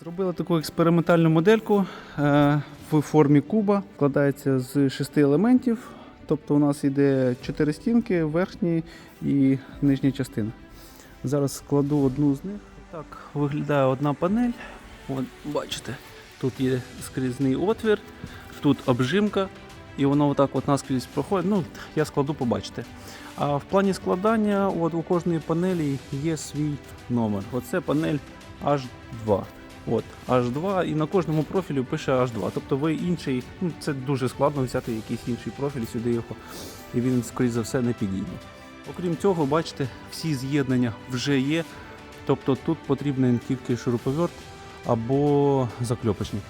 Зробили таку експериментальну модельку е, в формі куба. Складається з шести елементів. Тобто у нас йде чотири стінки, верхні і нижня частина. Зараз складу одну з них. Так виглядає одна панель. От, бачите, тут є скрізний отвір, тут обжимка, і воно отак от наскрізь проходить. Ну, я складу, побачите. А в плані складання от у кожної панелі є свій номер. Оце панель H2. От, H2, і на кожному профілі пише H2. Тобто ви інший, ну це дуже складно взяти якийсь інший профіль, сюди його, і він, скоріш за все, не підійде. Окрім цього, бачите, всі з'єднання вже є. Тобто тут потрібен тільки шуруповерт або закльопочник.